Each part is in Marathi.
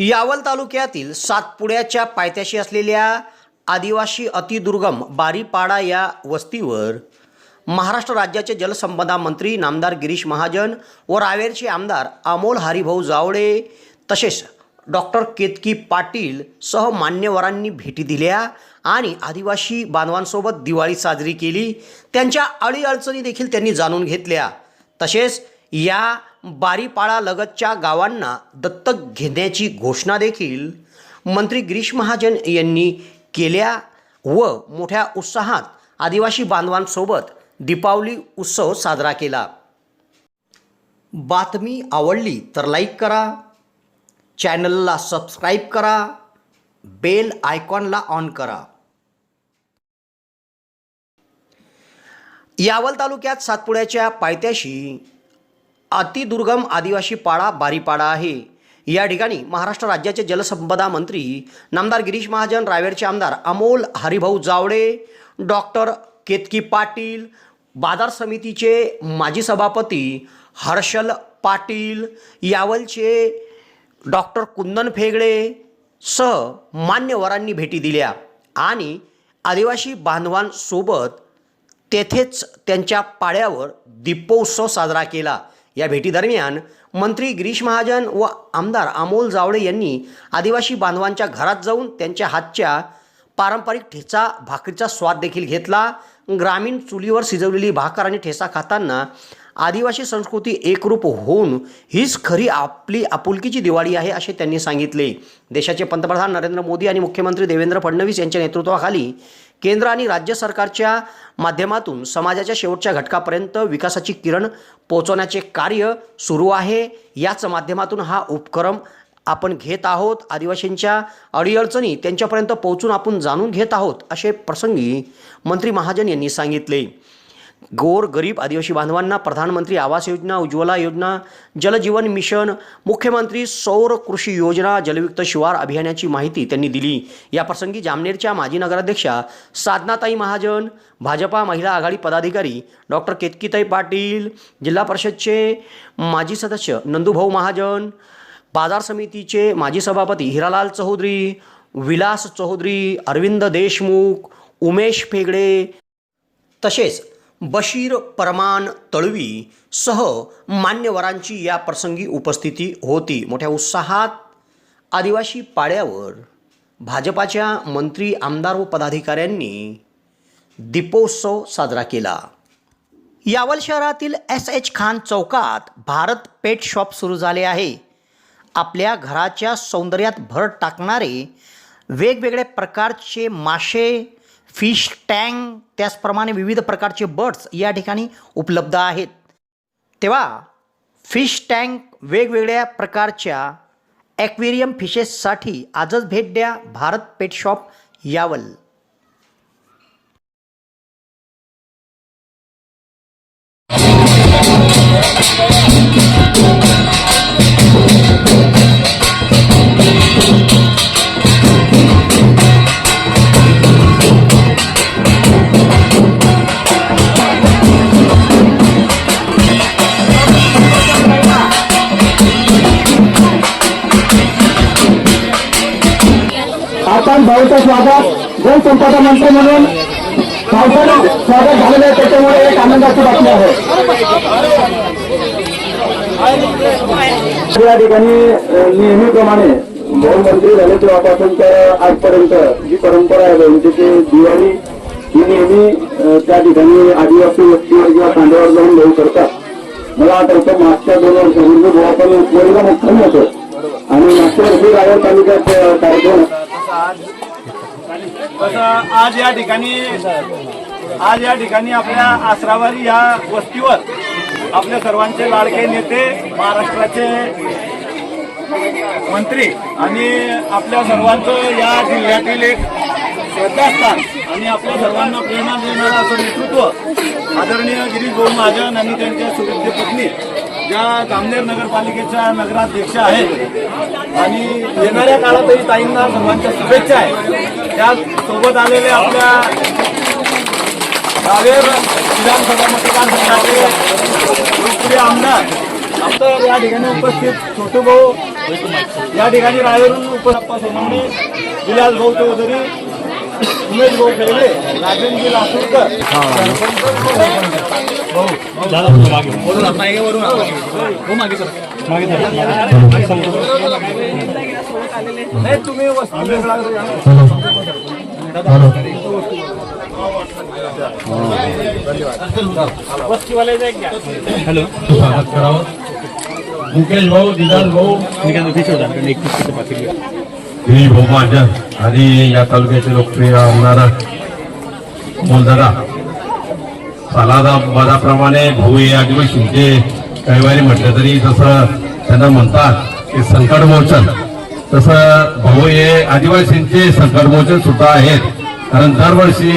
यावल तालुक्यातील सातपुड्याच्या पायथ्याशी असलेल्या आदिवासी अतिदुर्गम बारीपाडा या वस्तीवर महाराष्ट्र राज्याचे जलसंपदा मंत्री नामदार गिरीश महाजन व रावेरचे आमदार अमोल हरिभाऊ जावळे तसेच डॉक्टर केतकी पाटील सह मान्यवरांनी भेटी दिल्या आणि आदिवासी बांधवांसोबत दिवाळी साजरी केली. त्यांच्या अडीअडचणी देखील त्यांनी जाणून घेतल्या. तसेच या बारीपाडालगतच्या गावांना दत्तक घेण्याची घोषणा देखील मंत्री गिरीश महाजन यांनी केल्या व मोठ्या उत्साहात आदिवासी बांधवांसोबत दीपावली उत्सव साजरा केला. बातमी आवडली तर लाईक करा चॅनलला सबस्क्राईब करा बेल आयकॉनला ऑन करा. यावल तालुक्यात सातपुड्याच्या पायथ्याशी अतिदुर्गम आदिवासी पाडा बारीपाडा आहे. या ठिकाणी महाराष्ट्र राज्याचे जलसंपदा मंत्री नामदार गिरीश महाजन रावेरचे आमदार अमोल हरिभाऊ जावडे डॉक्टर केतकी पाटील बाजार समितीचे माजी सभापती हर्षल पाटील यावलचे डॉक्टर कुंदन फेगडे सह मान्यवरांनी भेटी दिल्या. आणि आदिवासी बांधवांसोबत तेथेच त्यांच्या पाड्यावर दीपोत्सव साजरा केला. या भेटीदरम्यान मंत्री गिरीश महाजन व आमदार अमोल जावळे यांनी आदिवासी बांधवांच्या घरात जाऊन त्यांच्या हातच्या पारंपरिक ठेचा भाकरीचा स्वाद देखील घेतला. ग्रामीण चुलीवर शिजवलेली भाकर आणि ठेचा खाताना आदिवासी संस्कृती एकरूप होऊन हीच खरी आपली आपुलकीची दिवाळी आहे असे त्यांनी सांगितले. देशाचे पंतप्रधान नरेंद्र मोदी आणि मुख्यमंत्री देवेंद्र फडणवीस यांच्या नेतृत्वाखाली केंद्र आणि राज्य सरकारच्या माध्यमातून समाजाच्या शेवटच्या घटकापर्यंत विकासाची किरण पोचवण्याचे कार्य सुरू आहे. याच माध्यमातून हा उपक्रम आपण घेत आहोत. आदिवासींच्या अडीअडचणी त्यांच्यापर्यंत पोहोचून आपण जाणून घेत आहोत असे प्रसंगी मंत्री महाजन यांनी सांगितले. गोर गरीब आदिवासी बांधवांना प्रधानमंत्री आवास योजना उज्ज्वला योजना जलजीवन मिशन मुख्यमंत्री सौर कृषी योजना जलयुक्त शिवार अभियानाची माहिती त्यांनी दिली. या प्रसंगी जामनेरच्या माजी नगराध्यक्षा साधनाताई महाजन भाजपा महिला आघाडी पदाधिकारी डॉक्टर केतकीताई पाटील जिल्हा परिषदचे माजी सदस्य नंदूभाऊ महाजन बाजार समितीचे माजी सभापती हिरालाल चौधरी विलास चौधरी अरविंद देशमुख उमेश फेगडे तसेच बशीर परमान तळवी सह मान्यवरांची या प्रसंगी उपस्थिती होती. मोठ्या उत्साहात आदिवासी पाड्यावर भाजपाच्या मंत्री आमदार व पदाधिकाऱ्यांनी दीपोत्सव साजरा केला. यावल शहरातील एस एच खान चौकात भारत पेट शॉप सुरू झाले आहे. आपल्या घराच्या सौंदर्यात भर टाकणारे वेगवेगळ्या प्रकारचे मासे फिश टँक त्याचप्रमाणे विविध प्रकारचे बर्ड्स या ठिकाणी उपलब्ध आहेत. तेव्हा फिश टँक वेगवेगळ्या प्रकारच्या ॲक्वेरियम फिशेससाठी आजच भेट द्या भारत पेट शॉप यावल. स्वागत मंत्री म्हणून पावसानं स्वागत झालेलं आहे त्याच्यामुळे एक आनंदाची बातमी आहे. या ठिकाणी नेहमीप्रमाणे गृहमंत्री झाले तेव्हापासून तर आजपर्यंत जी परंपरा आहे भाऊंची ते दिवाळी ही नेहमी त्या ठिकाणी आदिवासी वस्तीवर किंवा खांद्यावर जाऊन भाऊ करतात. मला आठवतं मागच्या दोन वर्षापूर्वी म्हणजे भाऊ आपण वडीला मुक्कामी होतो. आणि मागच्या वर्षी रायगड तालुक्यात कार्यक्रम तसं आज या ठिकाणी आज या ठिकाणी आपल्या आसरावारी या वस्तीवर आपल्या सर्वांचे लाडके नेते महाराष्ट्राचे मंत्री आणि आपल्या सर्वांचं या जिल्ह्यातील एक श्रद्धास्थान आणि आपल्या सर्वांना प्रेरणा देणारं असं नेतृत्व आदरणीय गिरीश भाऊ महाजन आणि त्यांच्या सुविद्य पत्नी ज्या जामनेर नगरपालिकेच्या नगराध्यक्ष आहेत. आणि येणाऱ्या काळातही ताईंना सर्वांच्या शुभेच्छा आहेत. त्या सोबत आलेले आपल्या रावेर विधानसभा मतदारसंघाचे लोकप्रिय आमदार आमचं या ठिकाणी उपस्थित छोटू भाऊ या ठिकाणी रायवरून उपसप्पा सोनवणे विलास भाऊ चौधरी उमेश भाऊ खेळले राजेंद्र लासूरकर नाही तुम्ही वस्तू वेगळा वस्तीवाले जे घ्या. स्वागत करावं. मुकेश भाऊ दिदास भाऊ. गिरीश भाऊ महाजन आणि या तालुक्याचे लोकप्रिय आमदार मोलदादा सालादा पदाप्रमाणे भाऊ हे आदिवासींचे कैवारी म्हटलं तरी जसं त्यांना म्हणतात की संकटमोचन. तसं भाऊ हे आदिवासींचे संकटमोचन सुद्धा आहेत कारण दरवर्षी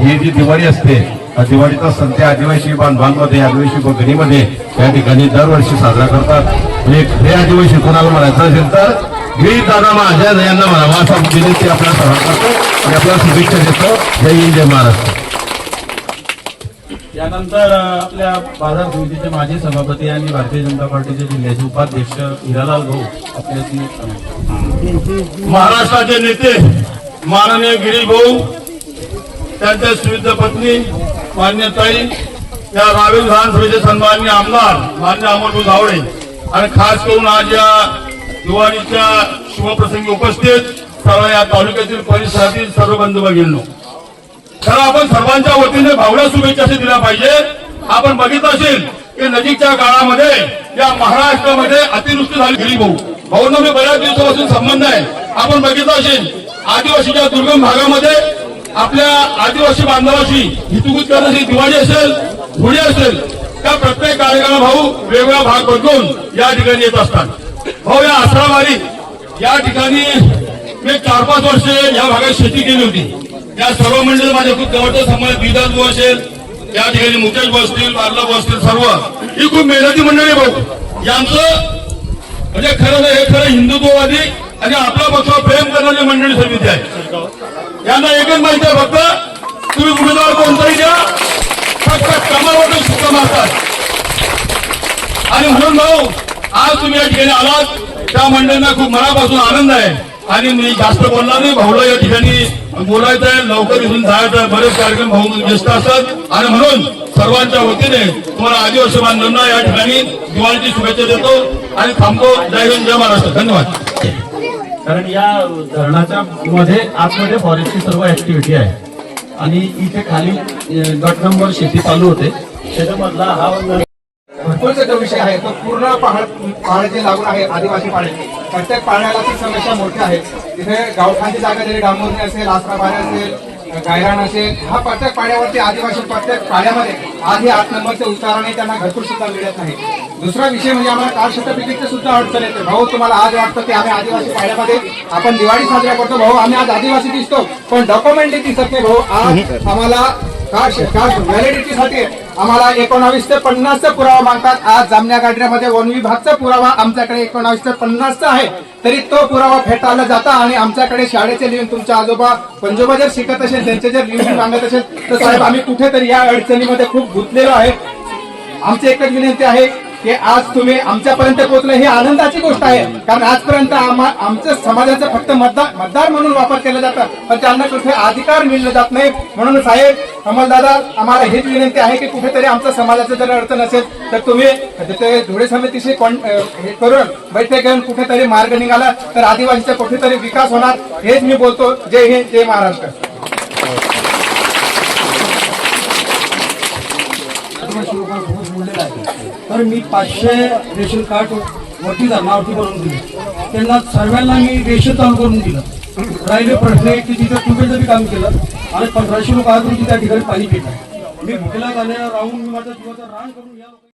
ही जी दिवाळी असते हा दिवाळीचा सध्या आदिवासी बांधवांमध्ये आदिवासी भगिनीमध्ये या ठिकाणी दरवर्षी साजरा करतात. म्हणजे खरे आदिवासी कोणाला म्हणायचं असेल तर गिरीश दादा महाजन यांना म्हणावा. असा विनंती आपल्या सर्वांना करतो आणि आपल्याला शुभेच्छा देतो. जय हिंद जय महाराष्ट्र. यानंतर आपल्या बाजार समितीचे माजी सभापती आणि भारतीय जनता पार्टीचे जिल्ह्याचे उपाध्यक्ष हिरालाल भाऊ आपल्याशी महाराष्ट्राचे नेते माननीय गिरीश भाऊ त्यांच्या सुविध पत्नी मान्यताई या रावेल विधानसभेचे सन्मान्य आमदार मान्य अमोलभाऊ धावडे आणि खास करून आज या दिवाळीच्या शुभप्रसंगी उपस्थित सर्व या तालुक्यातील परिसरातील सर्व बंधू भगिनींनो खरं आपण सर्वांच्या वतीने भावना शुभेच्छा दिल्या पाहिजे. आपण बघितलं असेल की नजीकच्या काळामध्ये या महाराष्ट्रामध्ये अतिवृष्टी झाली. गेली भाऊ. भाऊंना मी बऱ्याच दिवसापासून संबंध आहे. आपण बघितलं असेल आदिवासीच्या दुर्गम भागामध्ये आपल्या आदिवासी बांधवाशी हितगुत करण्याची दिवाळी असेल होळी असेल त्या प्रत्येक कार्यक्रम भाऊ वेगवेगळा भाग बदलून या ठिकाणी येत असतात. भाऊ या आसरावारी या ठिकाणी मी चार पाच वर्षे या भागात शेती केली होती. या सर्व मंडळी माझ्या खूप जवळचा समाज विधास भाऊ असेल या ठिकाणी मुकेश भाऊ असतील बारला भाऊ असतील सर्व. ही खूप मेहनती मंडळी भाऊ. यांचं म्हणजे खरं हे खरं हिंदुत्ववादी आणि आपल्या पक्षावर प्रेम करणारी मंडळी समिती आहे. यांना एकच माहिती आहे फक्त तुम्ही उमेदवार कोणताही द्या फक्त कमावट सुद्धा मारतात आणि म्हणून भाऊ आज तुम्ही या ठिकाणी आलात. त्या मंडळींना खूप मनापासून आनंद आहे. आणि मी जास्त बोलणार नाही. भाऊला या ठिकाणी बोलायचं आहे. लवकर इथून जायचं आहे. बरेच कार्यक्रम भाऊ व्यस्त असतात. आणि म्हणून सर्वांच्या वतीने तुम्हाला आदिवासी बांधवांना या ठिकाणी दिवाळीची शुभेच्छा देतो आणि थांबतो. जय हिंद जय महाराष्ट्र. धन्यवाद. कारण या धरणाच्या मध्ये आतमध्ये फॉरेस्टची सर्व ऍक्टिव्हिटी आहे. आणि इथे खाली गट नंबर शेती चालू होते. त्याच्यामधला हा भरपूरचा जो विषय आहे तो पूर्ण पहाड पहाडाचे लागून आहे आदिवासी पाडे प्रत्येक पाण्याला ती समस्या मोठी आहे. तिथे गावठांची जागा जरी डांबोरी असेल आसराबारी असेल गायरान असेल हा प्रत्येक पाड्यावरती आदिवासी प्रत्येक पाड्यामध्ये आधी आठ नंबरचे उताराने त्यांना घरकुल सुद्धा मिळत नाही. दुसरा विषय म्हणजे आम्हाला कार शतपिटीचं सुद्धा अडचण येते. भाऊ तुम्हाला आज वाटतं की आम्ही आदिवासी पाड्यामध्ये आपण दिवाळी साजरा करतो. भाऊ आम्ही आज आदिवासी दिसतो. पण डॉक्युमेंट दिसत नाही भाऊ. आज आम्हाला कास्ट कास्ट व्हॅलिडिटीसाठी आम्हाला एकोणावीस ते पन्नासचा पुरावा मागतात. आज जामण्या गाड्यामध्ये वन विभागचा पुरावा आमच्याकडे एकोणावीस ते पन्नासचा आहे. तरी तो पुरावा फेटाळला जाता आणि आमच्याकडे शाळेचे लिहून तुमच्या आजोबा पंजोबा जर शिकत असेल त्यांचे जर लिहून मागत असेल तर साहेब आम्ही कुठेतरी या अडचणीमध्ये खूप गुंतलेलो आहे. आमची एकच विनंती आहे की आज तुम्ही आमच्यापर्यंत पोहोचलं. ही आनंदाची गोष्ट आहे. कारण आजपर्यंत आमच्या समाजाचा फक्त मतदार मतदार म्हणून वापर केला जातं पण त्यांना कुठे अधिकार मिळले जात नाही म्हणून साहेब अमलदादा आम्हाला हीच विनंती आहे की कुठेतरी आमच्या समाजाचं जर अडचण असेल तर तुम्ही म्हणजे धुळे समितीशी हे करून बैठक घेऊन कुठेतरी मार्ग निघाला तर आदिवासीचा कुठेतरी विकास होणार हेच मी बोलतो. जय हिंद जय महाराष्ट्र. तर मी पाचशे रेशन कार्ड वरती नावटी करून दिले. त्यांना सर्वांना मी रेशन चालू करून दिलं. राहिले प्रश्न आहे की तिथं ट्यूबवेलचं बी काम केलं. आणि पंधराशे लोक आज त्या ठिकाणी पाणी पिलं. मी भुकेला झाले राहून मी माझ्या जीवाचं रान करून या